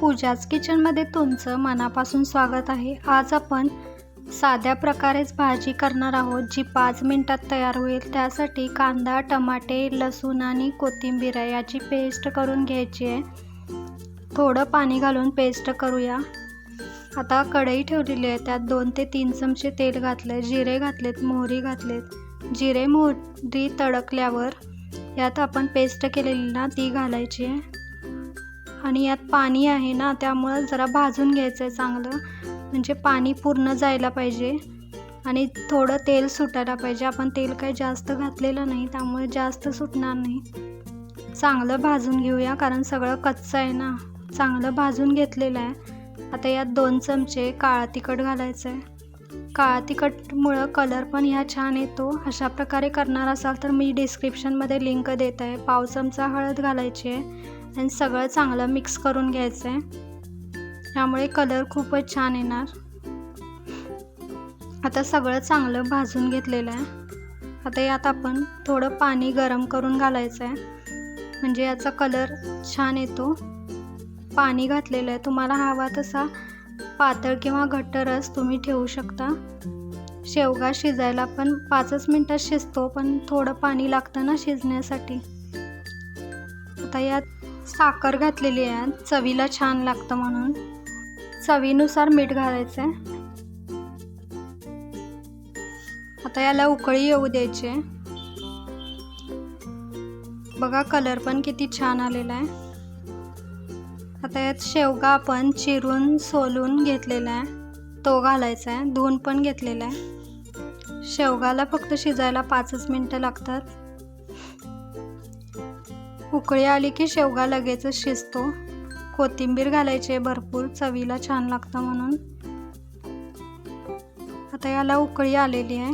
पूजाच किचनमध्ये तुमचं मनापासून स्वागत आहे. आज आपण साध्या प्रकारेच भाजी करणार आहोत जी पाच मिनटात तयार होईल. त्यासाठी कांदा टमाटे लसूण आणि कोथिंबीर आहे. याची पेस्ट करून घ्यायची आहे. थोडं पाणी घालून पेस्ट करूया. आता कढई ठेवलेली आहे. त्यात दोन ते तीन चमचे तेल घातले जिरे घातलेत मोहरी घातलेत. जिरे मोहरी तडकल्यावर यात आपण पेस्ट केलेली ना ती घालायची आहे. आणि यात पाणी आहे ना त्यामुळं जरा भाजून घ्यायचं आहे चांगलं. म्हणजे पाणी पूर्ण जायला पाहिजे आणि थोडं तेल सुटायला पाहिजे. आपण तेल काही जास्त घातलेलं नाही त्यामुळे जास्त सुटणार नाही. चांगलं भाजून घेऊया कारण सगळं कच्चं आहे ना. चांगलं भाजून घेतलेलं आहे. आता यात दोन चमचे काळा तिखट घालायचं आहे काळा तिखटमुळं कलर पण ह्या छान येतो. अशा प्रकारे करणार असाल तर मी डिस्क्रिप्शनमध्ये लिंक देत आहे. पाव चमचा हळद घालायची आहे. आणि सगळं चांगलं मिक्स करून घ्यायचं आहे त्यामुळे कलर खूपच छान येणार. आता सगळं चांगलं भाजून घेतलेलं आहे. आता यात आपण थोडं पाणी गरम करून घालायचं आहे म्हणजे याचा कलर छान येतो. पाणी घातलेलं आहे. तुम्हाला हवा तसा पातळ किंवा घट्ट रस तुम्ही ठेवू शकता. शेवगा शिजायला पण पाचच मिनटात शिजतो पण थोडं पाणी लागतं ना शिजण्यासाठी. आता यात साखर घातलेली आहे. चवीला छान लागतं म्हणून. चवीनुसार मीठ घालायचं आहे आता याला उकळी येऊ द्यायचे. बघा कलर पण किती छान आलेला आहे. आता यात शेवगा आपण चिरून सोलून घेतलेला आहे. तो घालायचा आहे. धुवून पण घेतलेला आहे. शेवगाला फक्त शिजायला पाचच मिनटं लागतात. उकळी आली की शेवगा लगेचच शिजतो. कोथिंबीर घालायची आहे भरपूर चवीला छान लागतं म्हणून. आता याला उकळी आलेली आहे.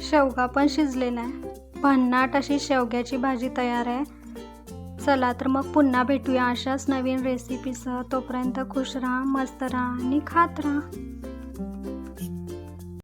शेवगा पण शिजलेला आहे. भन्नाट अशी शेवग्याची भाजी तयार आहे. चला तर मग पुन्हा भेटूया अशाच नवीन रेसिपीसह तोपर्यंत खुश राहा मस्त राहा आणि खात राहा.